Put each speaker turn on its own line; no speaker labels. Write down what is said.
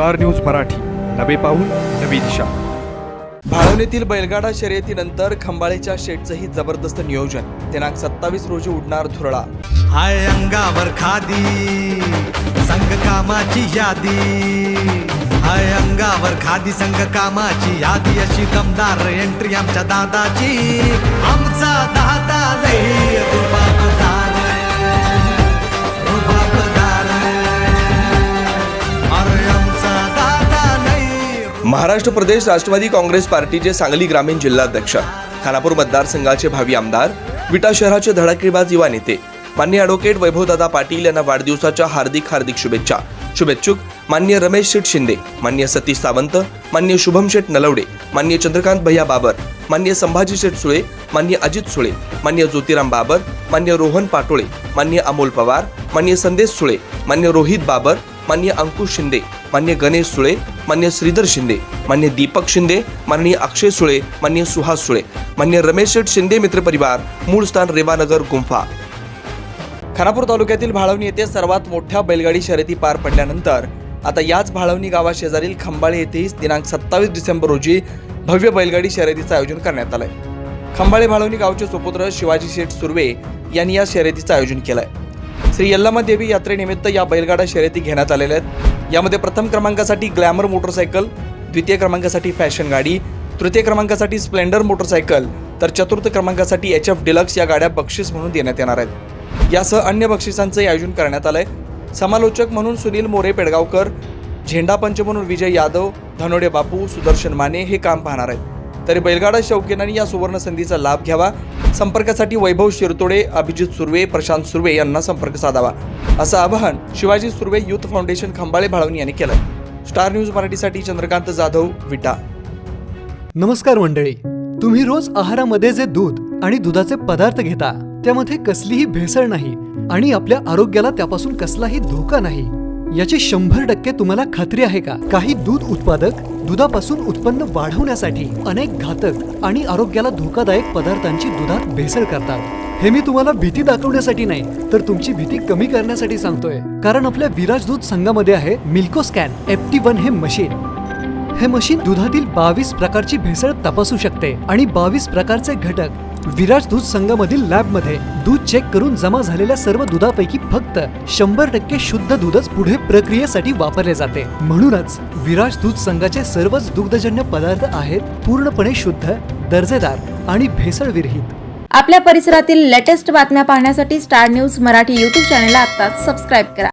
Star news Marathi. नवे पाऊल नवी दिशा.
भाळवणीतील बैलगाडा शर्यतीनंतर खंबाळेच्या शेटचंही जबरदस्त नियोजन. दिनांक सत्तावीस रोजी उडणार धुरळा.
हाय अंगावर खादी संघ कामाची यादी. हाय अंगावर खादी संघ कामाची यादी. अशी दमदार एंट्री आमच्या दादाची. आमचा दादा लई
महाराष्ट्र प्रदेश राष्ट्रवादी काँग्रेस पार्टीचे सांगली ग्रामीण जिल्हाध्यक्ष खानापूर मतदारसंघाचे भावी आमदार विटा शहराचे धडाकेबाज युवा नेते मान्य ॲडव्होकेट वैभवदादा पाटील यांना वाढदिवसाच्या हार्दिक हार्दिक शुभेच्छा. शुभेच्छुक मान्य रमेश शेठ शिंदे मान्य सतीश सावंत मान्य शुभम शेठ नलवडे मान्य चंद्रकांत भैया बाबर मान्य संभाजी शेठ सुळे मान्य अजित सुळे मान्य ज्योतिराम बाबर मान्य रोहन पाटोळे मान्य अमोल पवार मान्य संदेश सुळे मान्य रोहित बाबर मान्य अंकुश शिंदे मान्य गणेश सुळे मान्य श्रीधर शिंदे मान्य दीपक शिंदे माननीय अक्षय सुळे मान्य सुहास सुळे मान्य रमेश शेठ शिंदे मित्रपरिवार मूळ स्थान रेवानगर गुंफा. खानापूर तालुक्यातील भाळवणी येथे सर्वात मोठ्या बैलगाडी शर्यती पार पडल्यानंतर आता याच भाळवणी गावाशेजारील खंबाळे येथेही दिनांक सत्तावीस डिसेंबर रोजी भव्य बैलगाडी शर्यतीचं आयोजन करण्यात आलंय. खंबाळे भाळवणी गावचे सुपुत्र शिवाजी शेठ सुर्वे यांनी या शर्यतीचं आयोजन केलंय. श्री यल्लामा देवी यात्रेनिमित्त या बैलगाडा शर्यती घेण्यात आलेल्या आहेत. यामध्ये प्रथम क्रमांकासाठी ग्लॅमर मोटरसायकल द्वितीय क्रमांकासाठी फॅशन गाडी तृतीय क्रमांकासाठी स्प्लेंडर मोटरसायकल तर चतुर्थ क्रमांकासाठी एच एफ डिलक्स या गाड्या बक्षीस म्हणून देण्यात येणार आहेत. यासह अन्य बक्षिसांचंही आयोजन करण्यात आलंय. समालोचक म्हणून सुनील मोरे पेडगावकर झेंडा पंच म्हणून विजय यादव धनोडे बापू सुदर्शन माने हे काम पाहणार आहेत. तरी बैलगाडा शौकीनांनी या सुवर्ण संधीचा लाभ घ्यावा. संपर्कासाठी वैभव शिरतोडे अभिजित सुर्वे प्रशांत सुर्वे यांना संपर्क साधावा. असं आवाहन शिवाजी सुर्वे युथ फाउंडेशन खंबाळे भाळवणी यांनी केलं स्टार न्यूज मराठीसाठी चंद्रकांत जाधव विटा.
नमस्कार मंडळी. तुम्ही रोज आहारामध्ये जे दूध आणि दुधाचे पदार्थ घेता त्यामध्ये कसलीही भेसळ नाही आणि आपल्या आरोग्याला त्यापासून कसलाही धोका नाही. याची शंभर टक्के तुम्हाला खात्री आहे का? काही दूध उत्पादक दुधापासून उत्पन्न वाढवण्यासाठी अनेक घातक आणि आरोग्याला धोकादायक पदार्थांची दुधात भेसळ करतात. हे मी तुम्हाला भीती दाखवण्यासाठी नाही तर तुमची भीती कमी करण्यासाठी सांगतोय. कारण आपल्या विराज दूध संघामध्ये आहे मिल्को स्कॅन एफ टी वन हे मशीन. हे मशीन दुधातील बावीस प्रकारची भेसळ तपासू शकते आणि बावीस प्रकारचे घटक विराज दूध संघामधील लॅबमध्ये दूध चेक करून जमा झालेल्या सर्व दुधापैकी फक्त शंभर टक्के शुद्ध दूधच पुढे प्रक्रियेसाठी वापरले जाते. म्हणूनच विराज दूध संघाचे सर्वच दुग्धजन्य पदार्थ आहेत पूर्णपणे शुद्ध दर्जेदार आणि भेसळविरहित
आपल्या परिसरातील लेटेस्ट बातम्या पाहण्यासाठी स्टार न्यूज मराठी यूट्यूब चॅनलला आत्ताच सबस्क्राईब करा.